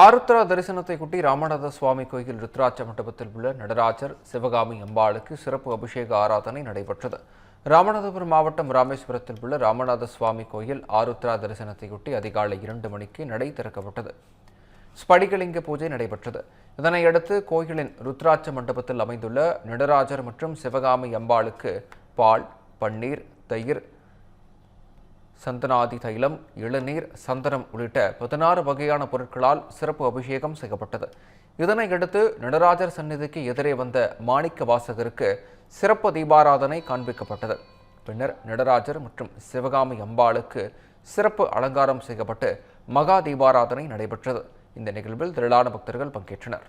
ஆருத்ரா தரிசனத்தை குட்டி ராமநாத சுவாமி கோயில் ருத்ராட்ச மண்டபத்தில் உள்ள நடராஜர் சிவகாமி அம்பாளுக்கு சிறப்பு அபிஷேக ஆராதனை நடைபெற்றது. ராமநாதபுரம் மாவட்டம் ராமேஸ்வரத்தில் உள்ள ராமநாத சுவாமி கோயில் ஆருத்ரா தரிசனத்தையொட்டி அதிகாலை இரண்டு மணிக்கு நடை திறக்கப்பட்டது. ஸ்படிகலிங்க பூஜை நடைபெற்றது. இதனையடுத்து கோயிலின் ருத்ராட்ச மண்டபத்தில் அமைந்துள்ள நடராஜர் மற்றும் சிவகாமி அம்பாளுக்கு பால் பன்னீர் தயிர் சந்தனாதி தைலம் இளநீர் சந்தனம் உள்ளிட்ட பதினாறு வகையான பொருட்களால் சிறப்பு அபிஷேகம் செய்யப்பட்டது. இதனையடுத்து நடராஜர் சந்நிதிக்கு எதிரே வந்த மாணிக்க வாசகருக்கு சிறப்பு தீபாராதனை காண்பிக்கப்பட்டது. பின்னர் நடராஜர் மற்றும் சிவகாமி அம்பாளுக்கு சிறப்பு அலங்காரம் செய்யப்பட்டு மகா தீபாராதனை நடைபெற்றது. இந்த நிகழ்வில் திரளான பக்தர்கள் பங்கேற்றனர்.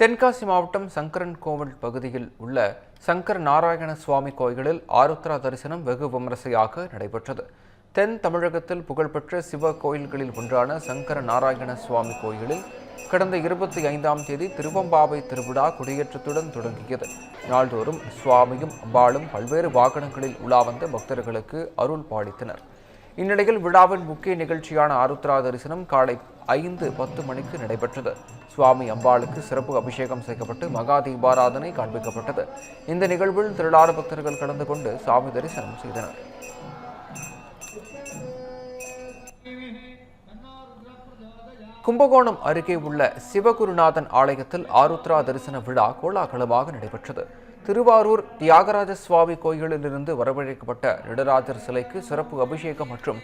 தென்காசி மாவட்டம் சங்கரன் கோவில் பகுதியில் உள்ள சங்கர நாராயண சுவாமி கோயிலில் ஆருத்ரா தரிசனம் வெகு விமரிசையாக நடைபெற்றது. தென் தமிழகத்தில் புகழ்பெற்ற சிவ கோயில்களில் ஒன்றான சங்கர நாராயண சுவாமி கோயிலில் கடந்த இருபத்தி ஐந்தாம் தேதி திருவம்பாவை திருவிழா கொடியேற்றத்துடன் தொடங்கியது. நாள்தோறும் சுவாமியும் அம்பாளும் பல்வேறு வாகனங்களில் உலா வந்த பக்தர்களுக்கு அருள் பாலித்தனர். இந்நிலையில் விழாவின் முக்கிய நிகழ்ச்சியான ஆருத்ரா தரிசனம் காலை ஐந்து பத்து மணிக்கு நடைபெற்றது. சுவாமி அம்பாளுக்கு சிறப்பு அபிஷேகம் செய்யப்பட்டு மகா தீபாராதனை காண்பிக்கப்பட்டது. இந்த நிகழ்வில் திரளான பக்தர்கள் கலந்து கொண்டு சுவாமி தரிசனம் செய்தனர். கும்பகோணம் அருகே உள்ள சிவகுருநாதன் ஆலயத்தில் ஆருத்ரா தரிசன விழா கோலாகலமாக நடைபெற்றது. திருவாரூர் தியாகராஜ சுவாமி கோயிலிலிருந்து வரவழைக்கப்பட்ட நடராஜர் சிலைக்கு சிறப்பு அபிஷேகம் மற்றும்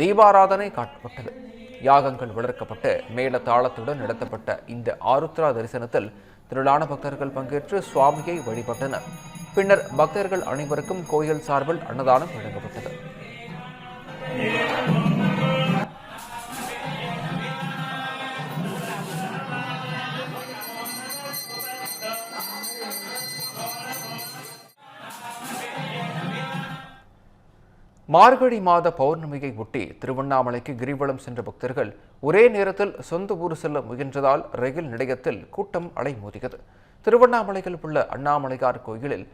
தீபாராதனை காட்டப்பட்டது. யாகங்கள் வளர்க்கப்பட்டு மேல தாளத்துடன் நடத்தப்பட்ட இந்த ஆருத்ரா தரிசனத்தில் திரளான பக்தர்கள் பங்கேற்று சுவாமியை வழிபட்டனர். பின்னர் பக்தர்கள் அனைவருக்கும் கோயில் சார்பில் அன்னதானம் வழங்கப்பட்டது. மார்கழி மாத பௌர்ணமியை ஒட்டி திருவண்ணாமலைக்கு கிரிவலம் சென்ற பக்தர்கள் ஒரே நேரத்தில் சொந்த ஊர் செல்ல முயன்றதால் ரயில் நிலையத்தில் கூட்டம் அலைமோதியது. திருவண்ணாமலையில் உள்ள அண்ணாமலையார் கோயிலில்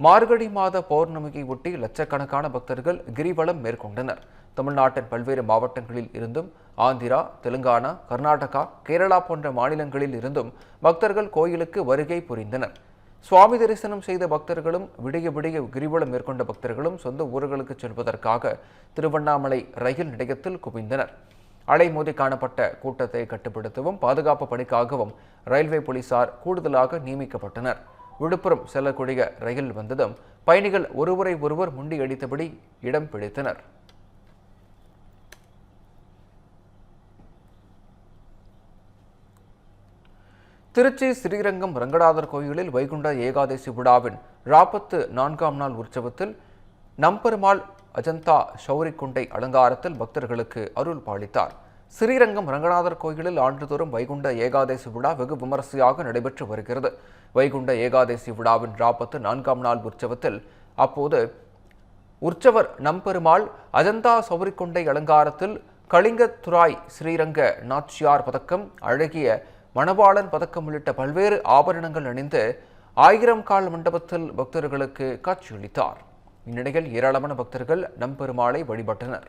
மார்கழி மாத பௌர்ணமியை ஒட்டி லட்சக்கணக்கான பக்தர்கள் கிரிவலம் மேற்கொண்டனர். தமிழ்நாட்டின் பல்வேறு மாவட்டங்களில் இருந்தும் ஆந்திரா தெலுங்கானா கர்நாடகா கேரளா போன்ற மாநிலங்களில் இருந்தும் பக்தர்கள் கோயிலுக்கு வருகை புரிந்தனர். சுவாமி தரிசனம் செய்த பக்தர்களும் விடிய விடிய கிரிவலம் மேற்கொண்ட பக்தர்களும் சொந்த ஊர்களுக்கு செல்வதற்காக திருவண்ணாமலை ரயில் நிலையத்தில் குவிந்தனர். அலைமோதி காணப்பட்ட கூட்டத்தை கட்டுப்படுத்தவும் பாதுகாப்பு பணிக்காகவும் ரயில்வே போலீசார் கூடுதலாக நியமிக்கப்பட்டனர். விழுப்புரம் செல்லக்கூடிய ரயில் வந்ததும் பயணிகள் ஒருவரை ஒருவர் முண்டியடித்தபடி இடம் பிடித்தனர். திருச்சி ஸ்ரீரங்கம் ரங்கநாதர் கோயிலில் வைகுண்ட ஏகாதசி விழாவின் ராபத்து நான்காம் நாள் உற்சவத்தில் நம்பெருமாள் அஜந்தா ஷௌரிக்குண்டை அலங்காரத்தில் பக்தர்களுக்கு அருள் பாலித்தார். ஸ்ரீரங்கம் ரங்கநாதர் கோயிலில் ஆண்டுதோறும் வைகுண்ட ஏகாதசி விழா வெகு விமரிசையாக நடைபெற்று வருகிறது. வைகுண்ட ஏகாதசி விழாவின் ராபத்து நான்காம் நாள் உற்சவத்தில் அப்போது உற்சவர் நம்பெருமாள் அஜந்தா சௌரிக்குண்டை அலங்காரத்தில் கலிங்கத்துராய் ஸ்ரீரங்க நாச்சியார் பதக்கம் அழகிய மணவாளன் பதக்கம் உள்ளிட்ட பல்வேறு ஆபரணங்கள் அணிந்து ஆயிரம் கால் மண்டபத்தில் பக்தர்களுக்கு காட்சியளித்தார். இந்நிலையில் ஏராளமான பக்தர்கள் நம்பெருமாளை வழிபட்டனர்.